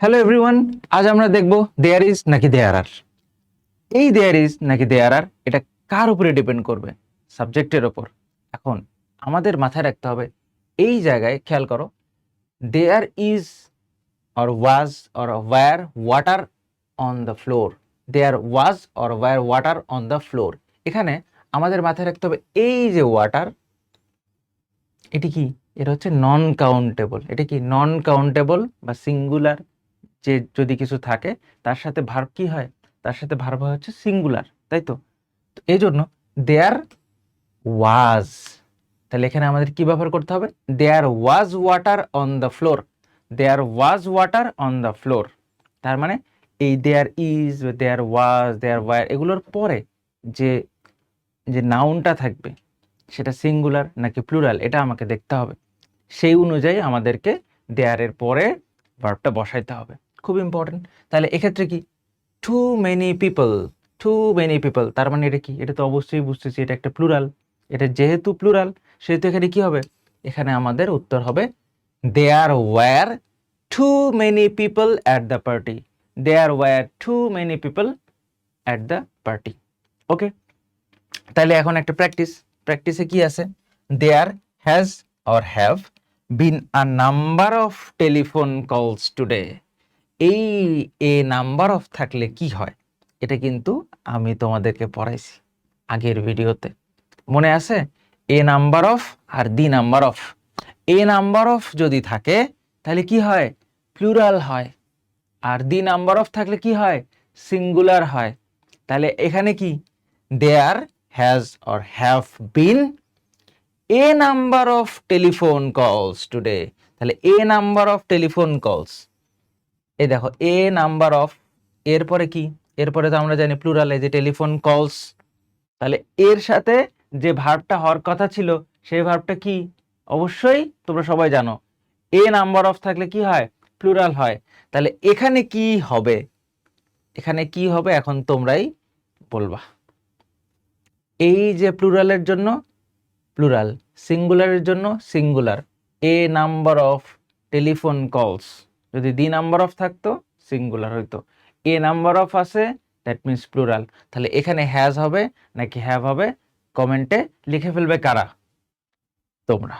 Hello everyone আজ আমরা দেখব দেয়ার ইজ নাকি দেয়ার আর এই দেয়ার ইজ নাকি দেয়ার আর এটা কার উপরে ডিপেন্ড করবে? সাবজেক্টের ওপর এখন আমাদের মাথায় রাখতে হবে, এই জায়গায় খেয়াল করো there is or was or were water on the floor there was or were water on the floor এখানে আমাদের মাথায় রাখতে হবে, এই যে ওয়াটার এটি কি? এটা হচ্ছে নন কাউন্টেবল এটা কি নন কাউন্টেবল বা সিঙ্গুলার যে যদি কিছু থাকে, তার সাথে ভার্ব কি হয়? তার সাথে ভার্ব হচ্ছে সিঙ্গুলার তাই তো? তো এই জন্য দেয়ার ওয়াজ তাহলে এখানে আমাদের কি ব্যবহার করতে হবে? There was water on the floor there was water on the floor তার মানে এই there is there was there were এগুলোর পরে যে যে নাউনটা থাকবে, সেটা সিঙ্গুলার নাকি প্লুরাল এটা আমাকে দেখতে হবে। সেই অনুযায়ী আমাদেরকে দেয়ারের পরে ভার্বটা বসাইতে হবে। খুব ইম্পর্টেন্ট তাহলে এক্ষেত্রে কি? Too many people too many people তার মানে এটা কি? এটা তো অবশ্যই বুঝতেছি, এটা একটা প্লুরাল এটা যেহেতু প্লুরাল সেহেতু এখানে কি হবে? এখানে আমাদের উত্তর হবে there were too many people at the party there were too many people at the party okay তাহলে এখন একটা প্র্যাকটিস প্র্যাকটিসে কি আছে? There has or have been a number of telephone calls today এই এ নাম্বার অফ থাকলে কি হয়? এটা কিন্তু আমি তোমাদেরকে পড়াইছি আগের ভিডিওতে। মনে আছে? A number of R the number of a number of যদি থাকে, তাহলে কি হয়? প্লুরাল হয়। আর দি নাম্বার অফ থাকলে কি হয়? সিঙ্গুলার হয়। তাহলে এখানে কি? There has or have been a number of telephone calls today তাহলে এ নাম্বার অফ টেলিফোন কলস এই দেখো এ নাম্বার অফ এরপরে কি? এরপরে তো আমরা জানি প্লুরালে যে টেলিফোন কলস তাহলে এর সাথে যে ভার্বটা হওয়ার কথা ছিল, সেই ভার্বটা কি? অবশ্যই তোমরা সবাই জানো। এ নাম্বার অফ থাকলে কি হয়? প্লুরাল হয়। তাহলে এখানে কি হবে? এখানে কি হবে? এখন তোমরাই বলবা। এই যে প্লুরালের জন্য প্লুরাল সিঙ্গুলারের জন্য singular a number of telephone calls যদি দি নাম্বার অফ থাকতো, সিঙ্গুলার হইতো। এ নাম্বার অফ আছে দ্যাট মিনস প্লুরাল তাহলে এখানে হ্যাজ হবে, নাকি হ্যাভ হবে? কমেন্টে লিখে ফেলবে কারা? তোমরা।